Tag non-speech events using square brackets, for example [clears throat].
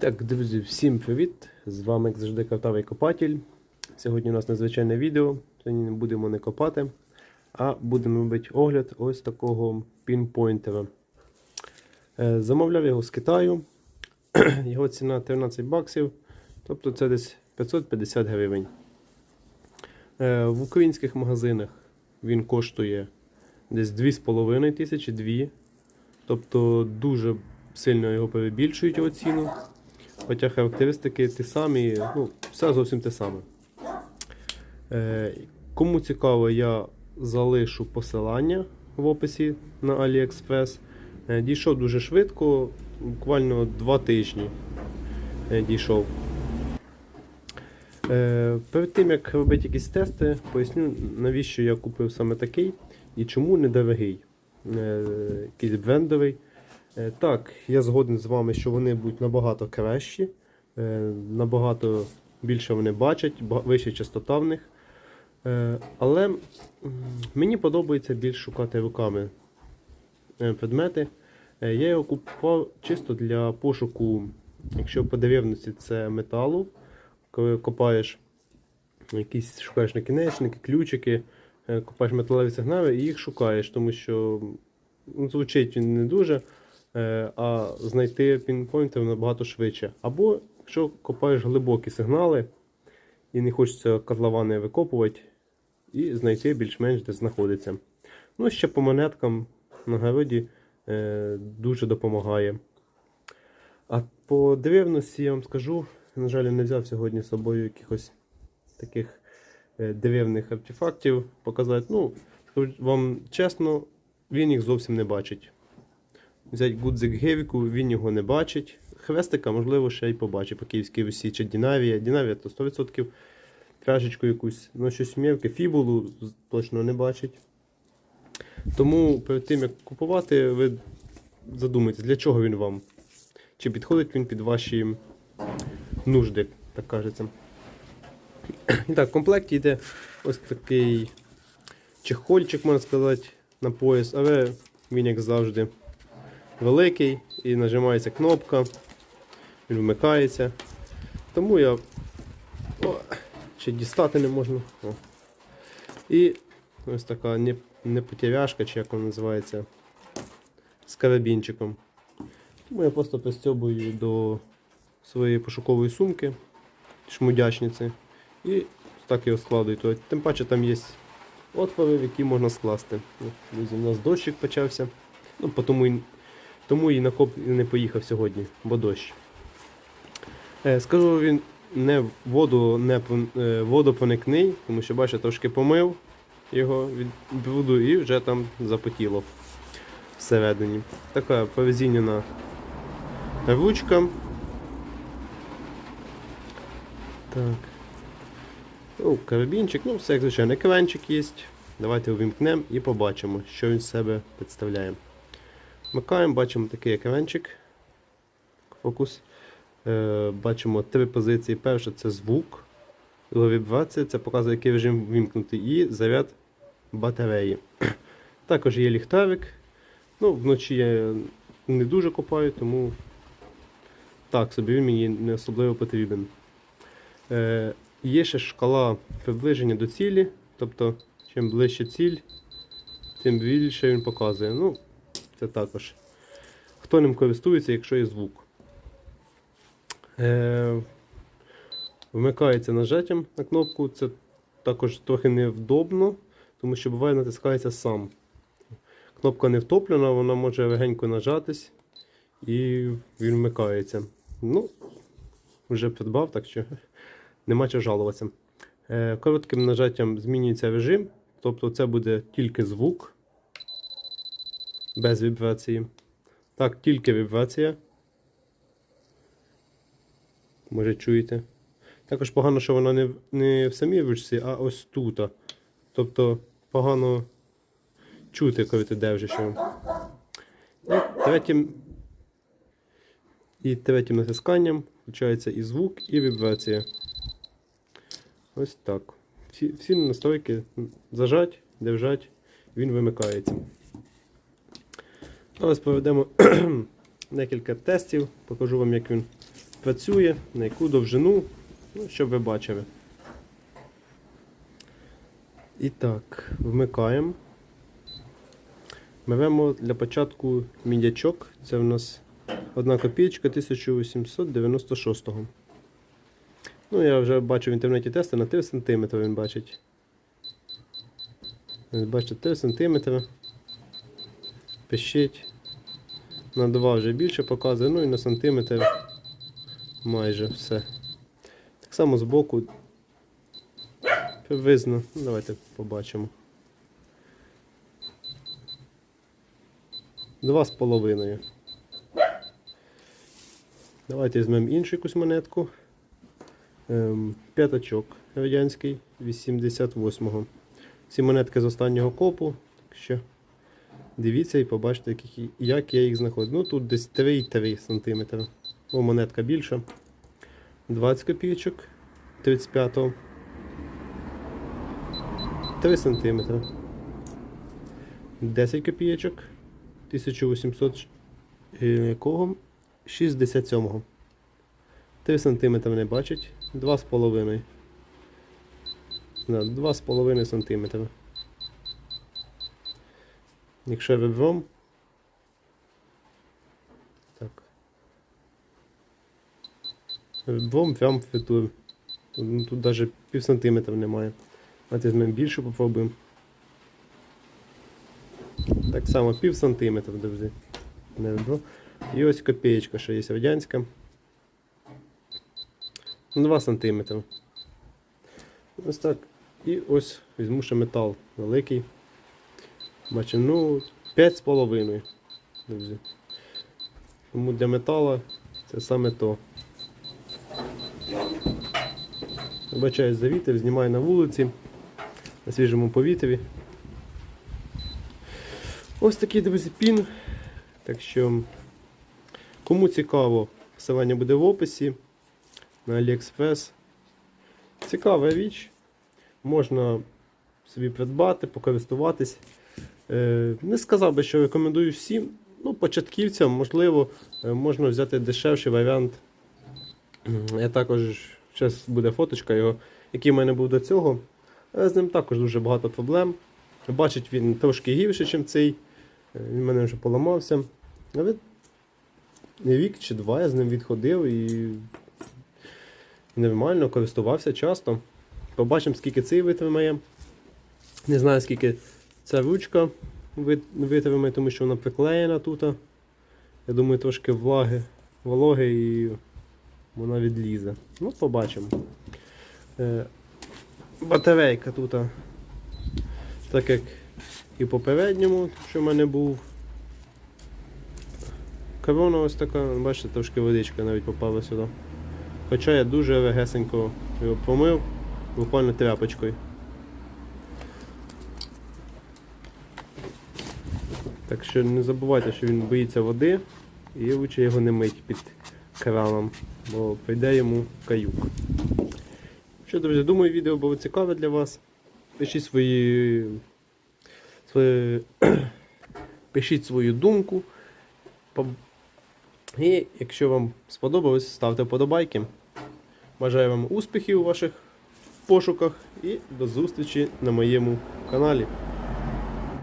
Так, друзі, всім привіт! З вами, як завжди, картавий копатель. Сьогодні у нас надзвичайне відео. Сьогодні не будемо не копати, а будемо робити огляд ось такого пінпойнтера. Е, Замовляв його з Китаю. [clears throat] Його ціна 13 баксів, тобто це десь 550 гривень. Е, В українських магазинах він коштує десь 2,5 тисячі, 2. Тобто дуже сильно його перебільшують його ціну. Хоча характеристики ті самі, ну, все зовсім те саме. Е, кому цікаво, я залишу посилання в описі на AliExpress. Е, дійшов дуже швидко, буквально 2 тижні е, дійшов. Е, перед тим як робити якісь тести, поясню, навіщо я купив саме такий і чому недорогий. Е, якийсь брендовий. Е, Так, я згоден з вами, що вони будуть набагато кращі, е, набагато більше вони бачать, ба- вища частота в них. Е, Але мені подобається більш шукати руками предмети. Я його купував чисто для пошуку, якщо по деревності це металу, коли копаєш якісь шукаєш накінечники, ключики, копаєш металеві сигнали і їх шукаєш, тому що звучить він не дуже. Е, а знайти пінпойнтер набагато швидше. Або якщо копаєш глибокі сигнали і не хочеться котловани викопувати, і знайти більш-менш де знаходиться. Ну, ще по монеткам на городі е, дуже допомагає. А по деревності я вам скажу, на жаль, не взяв сьогодні з собою якихось таких е, деревних артефактів показати. Ну, вам чесно, він їх зовсім не бачить. Взять гудзик Гевіку, він його не бачить. Хвестика, можливо, ще й побачить по Київській Русі чи Дінавія. Дінавія то 100%. Фяжечку якусь, ну щось м'явке, фібулу точно не бачить. Тому перед тим як купувати, ви задумайтесь, для чого він вам? Чи підходить він під ваші нужди, так кажеться. І так, в комплекті йде ось такий чехольчик, можна сказати, на пояс, але він, як завжди, великий і нажимається кнопка, він вмикається. Тому я. О, ще дістати не можна. О. І ось така не, не чи як вона називається, з карабінчиком. Тому я просто пристьобую до своєї пошукової сумки, шмудячниці, і так його складую. Тим паче там є отвори, в які можна скласти. Друзі, у нас дощик почався. Ну, тому і тому і на коп не поїхав сьогодні, бо дощ. Е, скажу, він не воду не е, тому що бачите, трошки помив його від бруду і вже там запотіло всередині. Така повезінена ручка. Так. Ну, карабінчик, ну, все як звичайно, екранчик є. Давайте увімкнемо і побачимо, що він з себе представляє. Вмикаємо, бачимо такий екранчик. Фокус. Е, бачимо три позиції. Перша це звук, друга вібрація, це показує, який режим вимкнутий, і заряд батареї. [clears throat] Також є ліхтарик. Ну, вночі я не дуже копаю, тому так собі він мені не особливо потрібен. Е, є ще шкала приближення до цілі, тобто, чим ближче ціль, тим більше він показує. Ну, це також. Хто ним користується, якщо є звук. Е, вмикається нажаттям на кнопку. Це також трохи невдобно, тому що буває натискається сам. Кнопка не втоплена, вона може легенько нажатись і він вмикається. Ну, вже придбав, так що нема чого жалуватися. Е, коротким нажаттям змінюється режим, тобто це буде тільки звук без вібрації. Так, тільки вібрація. Може чуєте. Також погано, що вона не, не в самій ручці, а ось тут. Тобто погано чути, коли ти держиш його. Третім, і третім натисканням включається і звук, і вібрація. Ось так. Всі, всі настройки зажать, держать, він вимикається. Зараз проведемо [clears throat] декілька тестів, покажу вам, як він працює, на яку довжину, ну, щоб ви бачили. І так, вмикаємо. Беремо для початку мідячок. Це в нас одна копійка 1896 -го. Ну, я вже бачу в інтернеті тести на 3 см він бачить. Бачите, 3 см. Пишіть. На 2 вже більше показує, ну і на сантиметр майже все. Так само збоку приблизно. Ну, давайте побачимо. Два з половиною. Давайте візьмемо іншу якусь монетку. Ем, п'ятачок радянський 88-го. Ці монетки з останнього копу. Так що дивіться і побачите, як я їх знаходжу. Ну тут десь 3,3 см. О, монетка більша. 20 копійочок 35-го. 3 см. 10 копійочок 1800 е, якого? 67-го. 3 см не бачить. 2,5. Да, 2,5 см. Якщо ребром. Так. Ребром прям фритур. Тут, ну, тут навіть пів сантиметра немає. Давайте візьмемо більше попробуємо. Так само пів сантиметра, друзі. Не ребро. І ось копеечка, що є радянська. 2 сантиметри. Ось так. І ось візьму ще метал великий. Бачимо, ну, 5,5. Друзі. Тому для металу це саме то. Вибачаюсь за вітер, знімаю на вулиці, на свіжому повітрі. Ось такий, друзі, пін. Так що, кому цікаво, посилання буде в описі на AliExpress. Цікава річ. Можна собі придбати, покористуватись. Е, не сказав би, що рекомендую всім. Ну, початківцям, можливо, е, можна взяти дешевший варіант. Я також, зараз буде фоточка його, який в мене був до цього. З ним також дуже багато проблем. Бачить він трошки гірше, ніж цей. Е, Він в мене вже поламався. Але рік чи два я з ним відходив і нормально користувався часто. Побачимо, скільки цей витримає. Не знаю, скільки ця ручка вит- витримає, тому що вона приклеєна тут. Я думаю, трошки влаги, вологи і вона відлізе. Ну, побачимо. Е, батарейка тут. Так як і попередньому, що в мене був. Корона ось така, бачите, трошки водичка навіть попала сюди. Хоча я дуже легесенько його помив, буквально тряпочкою. Так що не забувайте, що він боїться води і лучше його не мить під краном, бо прийде йому каюк. Що, друзі, думаю, відео було цікаве для вас. Пишіть свої, свої [clears throat] пишіть свою думку. І якщо вам сподобалось, ставте вподобайки. Бажаю вам успіхів у ваших пошуках і до зустрічі на моєму каналі.